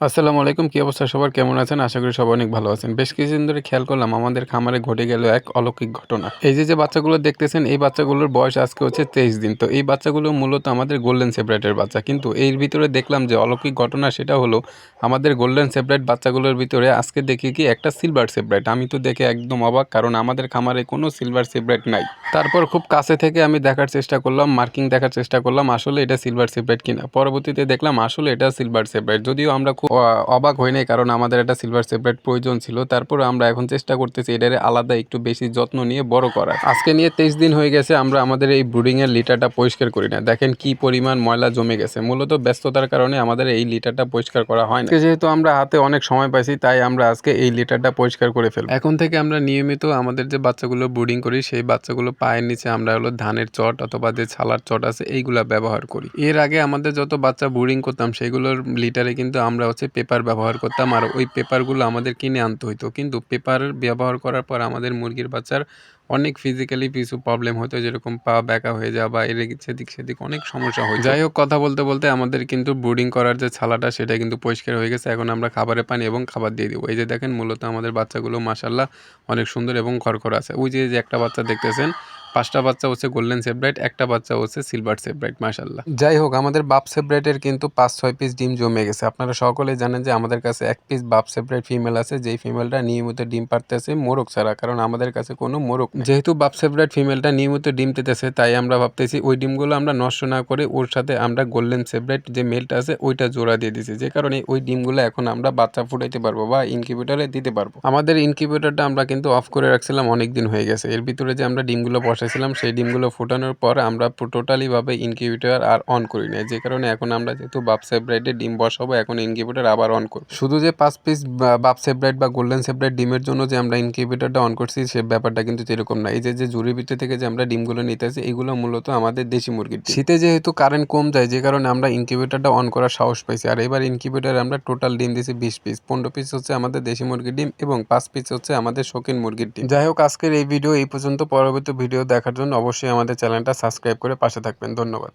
আসসালামু আলাইকুম, কি অবস্থা সবার? কেমন আছেন? আশা করি সবাই অনেক ভালো আছেন। বেশ কিছুদিন ধরে খেয়াল করলাম আমাদের খামারে ঘটে গেল এক অলৌকিক ঘটনা। এই যে যে বাচ্চাগুলো দেখতেছেন, এই বাচ্চাগুলোর বয়স আজকে হচ্ছে তেইশ দিন। তো এই বাচ্চাগুলো মূলত আমাদের গোল্ডেন সেপারেটের বাচ্চা। কিন্তু এর ভিতরে দেখলাম যে অলৌকিক ঘটনা সেটা হলো, আমাদের গোল্ডেন সেপারেট বাচ্চাগুলোর ভিতরে আজকে দেখি কি একটা সিলভার সেপারেট আমি তো দেখে একদম অবাক, কারণ আমাদের খামারে কোনো সিলভার সেপারেট নাই। তারপর খুব কাছে থেকে আমি দেখার চেষ্টা করলাম, মার্কিং দেখার চেষ্টা করলাম, আসলে এটা সিলভার সেপারেট কিনা। পরবর্তীতে দেখলাম আসলে এটা সিলভার সেপারেট যদিও আমরা অবাক হই নাই কারণ আমাদের একটা সিলভার সেপারেট প্রয়োজন ছিল। তারপর আমরা এখন চেষ্টা করতেছি এটারে আলাদা একটু বেশি যত্ন নিয়ে বড় করা আজকে নিয়ে তেইশ দিন হয়ে গেছে, আমরা আমাদের এই ব্রুডিং এর লিটারটা পরিষ্কার করি না। দেখেন কি পরিমাণ ময়লা জমে গেছে। মূলত ব্যস্ততার কারণে আমাদের এই লিটারটা পরিষ্কার করা হয় না। যেহেতু আমরা হাতে অনেক সময় পাইছি, তাই আমরা আজকে এই লিটারটা পরিষ্কার করে ফেলব। এখন থেকে আমরা নিয়মিত আমাদের যে বাচ্চাগুলো ব্রুডিং করি, সেই বাচ্চাগুলো পায়ের নিচে আমরা হলো ধানের চট অথবা যে ছালার চট আছে, এইগুলা ব্যবহার করি। এর আগে আমাদের যত বাচ্চা ব্রুডিং করতাম, সেগুলোর লিটারে কিন্তু আমরা হচ্ছে পেপার ব্যবহার করতাম আর ওই পেপারগুলো আমাদের কিনে আনতে হইতো। কিন্তু পেপার ব্যবহার করার পর আমাদের মুরগির বাচ্চার অনেক ফিজিক্যালি কিছু প্রবলেম হতো যেরকম পা ব্যাকা হয়ে যাওয়া বা এর সেদিক সেদিক অনেক সমস্যা হয় যাই হোক, কথা বলতে বলতে আমাদের কিন্তু ব্রুডিং করার যে ছালাটা, সেটা কিন্তু পরিষ্কার হয়ে গেছে। এখন আমরা খাবারে পানি এবং খাবার দিয়ে দিব। এই যে দেখেন, মূলত আমাদের বাচ্চাগুলো মাসাল্লাহ অনেক সুন্দর এবং খড়খড় আছে। ওই যে একটা বাচ্চা দেখতেছেন পাঁচটা বাচ্চা হচ্ছে গোল্ডেন সেব্রাইট একটা বাচ্চা হচ্ছে সিলভার সেব্রাইট মাশাল্লাহ যাই হোক আমাদের বাপ সেব্রাইটের কিন্তু পাঁচ ছয় পিস ডিম জমে গেছে। আপনারা সকলে জানেন যে আমাদের কাছে এক পিস বাপ সেব্রাইট ফিমেল আছে যেই ফিমেলটা নিয়মিত ডিম পারতেছে মোরগ ছাড়া কারণ আমাদের কাছে কোনো মোরগ নেই। যেহেতু বাপ সেব্রাইট ফিমেলটা নিয়মিত ডিম দিতেছে তাই আমরা ভাবতেছি ওই ডিমগুলো আমরা নষ্ট না করে ওর সাথে আমরা গোল্ডেন সেব্রাইট যে মেলটা আছে ওইটা জোড়া দিয়ে দিছি। যে কারণে ওই ডিমগুলো এখন আমরা বাচ্চা ফুটাইতে পারব বা ইনকিউবেটরে দিতে পারব। আমাদের ইনকিউবেটরটা আমরা কিন্তু অফ করে রাখছিলাম অনেক দিন হয়ে গেছে। এর ভিতরে যে আমরা ডিমগুলো বসাইছিলাম সেই ডিমগুলো ফোটানোর পর আমরা টোটালি ভাবে ইনকিউবেটর আর অন করি না যে কারণে এখন আমরা যেহেতু বাপ সেব্রাইটে ডিম বসাবো, এখন ইনকিউবেটর আবার অন করব। শুধু যে পাঁচ পিস বাপ সেব্রাইট বা গোল্ডেন সেব্রাইট ডিমের জন্য যে আমরা ইনকিউবেটরটা অন করছি, সে ব্যাপারটা কিন্তু এরকম না। এই যে যে জুড়ির ভিতরে থেকে যে আমরা ডিমগুলো নিতেছি এগুলো মূলত আমাদের দেশি মুরগির শীতে যেহেতু কারেন্ট কম যায়, যে কারণে আমরা ইনকিউবেটরটা অন করার সাহস পাইছি। আর এবার ইনকিউবেটরে আমরা টোটাল ডিম দিয়েছি বিশ পিস পনেরো পিস হচ্ছে আমাদের দেশি মুরগির ডিম এবং পাঁচ পিস হচ্ছে আমাদের শৌখিন মুরগির ডিম। যাই হোক, আজকের এই ভিডিও এই পর্যন্ত। পরবর্তী ভিডিও দেখার জন্য অবশ্যই আমাদের চ্যানেলটা সাবস্ক্রাইব করে পাশে থাকবেন। ধন্যবাদ।